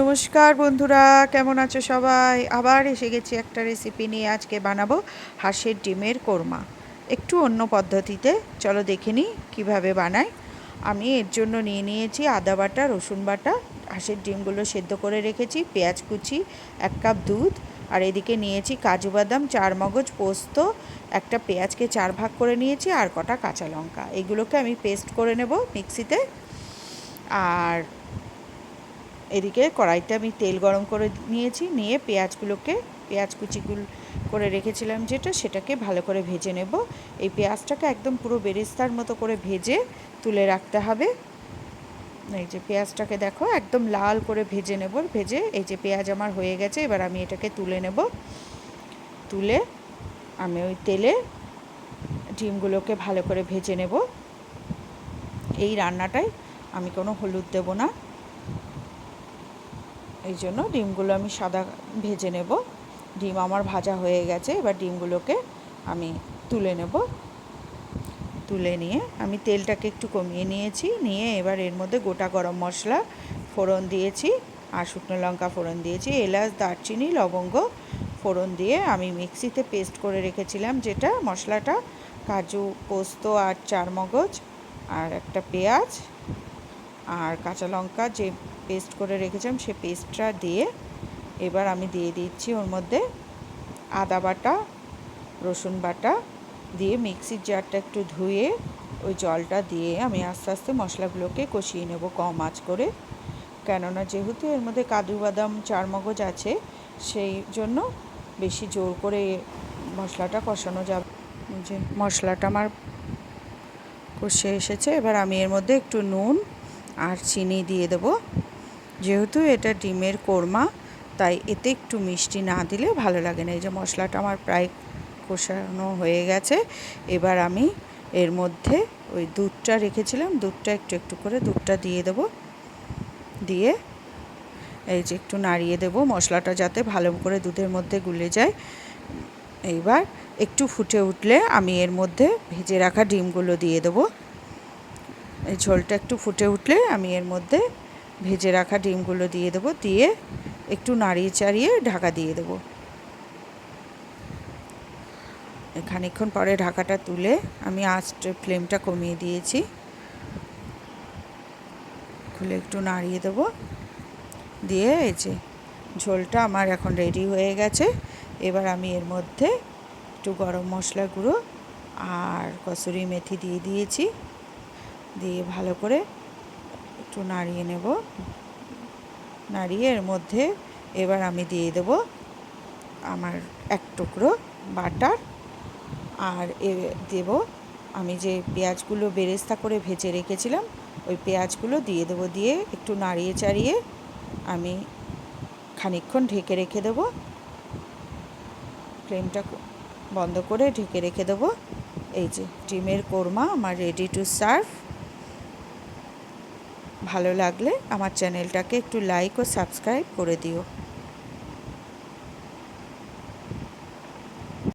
নমস্কার বন্ধুরা, কেমন আছো সবাই? আবার এসে গেছি একটা রেসিপি নিয়ে আজকে বানাবো হাঁসের ডিমের কোরমা। একটু অন্য পদ্ধতিতে, চলো দেখে নিই কীভাবে বানাই আমি এর জন্য নিয়ে নিয়েছি আদা বাটা, রসুন বাটা। হাঁসের ডিমগুলো সেদ্ধ করে রেখেছি, পেঁয়াজ কুচি, এক কাপ দুধ। আর এদিকে নিয়েছি কাজু বাদাম, চার মগজ পোস্ত। একটা পেঁয়াজকে চার ভাগ করে নিয়েছি আর কটা কাঁচা লঙ্কা। এগুলোকে আমি পেস্ট করে নেব মিক্সিতে। আর এদিকে কড়াইতে আমি তেল গরম করে নিয়েছি, নিয়ে পেঁয়াজগুলোকে, পেঁয়াজ কুচিগুলো করে রেখেছিলাম যেটা, সেটাকে ভালো করে ভেজে নেব। এই পেঁয়াজটাকে একদম পুরো বেরেস্তার মতো করে ভেজে তুলে রাখতে হবে। এই যে পেঁয়াজটাকে দেখো, একদম লাল করে ভেজে নেব, ভেজে এই যে পেঁয়াজ আমার হয়ে গেছে, এবার আমি এটাকে তুলে নেব। তুলে আমি ওই তেলে ডিমগুলোকে ভালো করে ভেজে নেব। এই রান্নাটায় আমি কোনো হলুদ দেব না। এই জন্য ডিমগুলো আমি সাদা ভেজে নেব। ডিম আমার ভাজা হয়ে গেছে, এবার ডিমগুলোকে আমি তুলে নেব। তুলে নিয়ে আমি তেলটাকে একটু কমিয়ে নিয়েছি, নিয়ে এবার এর মধ্যে গোটা গরম মশলা ফোড়ন দিয়েছি আর শুকনো লঙ্কা ফোড়ন দিয়েছি, এলাচ, দারচিনি, লবঙ্গ ফোড়ন দিয়ে আমি মিক্সিতে পেস্ট করে রেখেছিলাম, যেটা মশলাটা কাজু, পোস্ত আর চারমগজ আর একটা পেঁয়াজ আর কাঁচা লঙ্কা যে পেস্ট করে রেখেছিলাম, সে পেস্টটা দিয়ে এবার আমি দিয়ে দিচ্ছি ওর মধ্যে আদা বাটা, রসুন বাটা দিয়ে মিক্সির জারটা একটু ধুয়ে ওই জলটা দিয়ে আমি আস্তে আস্তে মশলাগুলোকে কষিয়ে নেব কম আঁচ করে। কেননা যেহেতু এর মধ্যে কাজু বাদাম, চারমগজ আছে, সেই জন্য বেশি জোর করে মশলাটা কষানো যাবে যে মশলাটা আমার কষে এসেছে, এবার আমি এর মধ্যে একটু নুন আর চিনি দিয়ে দেবো। যেহেতু এটা ডিমের কোরমা, তাই এতে একটু মিষ্টি না দিলে ভালো লাগে না। এই যে মশলাটা আমার প্রায় কষানো হয়ে গেছে। এবার আমি এর মধ্যে ওই দুধটা রেখেছিলাম। দুধটা একটু একটু করে দুধটা দিয়ে দেব। দিয়ে এই যে একটু নাড়িয়ে দেব মশলাটা যাতে ভালো করে দুধের মধ্যে গুলে যায়। এইবার একটু ফুটে উঠলে আমি এর মধ্যে ভেজে রাখা ডিমগুলো দিয়ে দেবো। এই ঝোলটা একটু ফুটে উঠলে আমি এর মধ্যে ভেজে রাখা ডিমগুলো দিয়ে দেবো, দিয়ে একটু নাড়িয়ে চাড়িয়ে ঢাকা দিয়ে দেবো। খানিক্ষণ পরে ঢাকাটা তুলে আমি আস্ট ফ্লেমটা কমিয়ে দিয়েছি। খুলে একটু নাড়িয়ে দেবো। দিয়ে এই যে ঝোলটা আমার এখন রেডি হয়ে গেছে। এবার আমি এর মধ্যে একটু গরম মশলা গুঁড়ো আর কসুরি মেথি দিয়ে দিয়েছি। দিয়ে ভালো করে একটু নাড়িয়ে নেব। নাড়িয়ে এর মধ্যে এবার আমি দিয়ে দেব আমার এক টুকরো বাটার আর এ দেব আমি যে পেঁয়াজগুলো বেরেস্তা করে ভেজে রেখেছিলাম, ওই পেঁয়াজগুলো দিয়ে দেবো। দিয়ে একটু নাড়িয়ে চাড়িয়ে আমি খানিক্ষণ ঢেকে রেখে দেব। ফ্লেমটা বন্ধ করে ঢেকে রেখে দেবো। এই যে ডিমের কোরমা আমার রেডি টু সার্ভ ভালো লাগলে আমার চ্যানেলটাকে একটু লাইক ও সাবস্ক্রাইব করে দিও।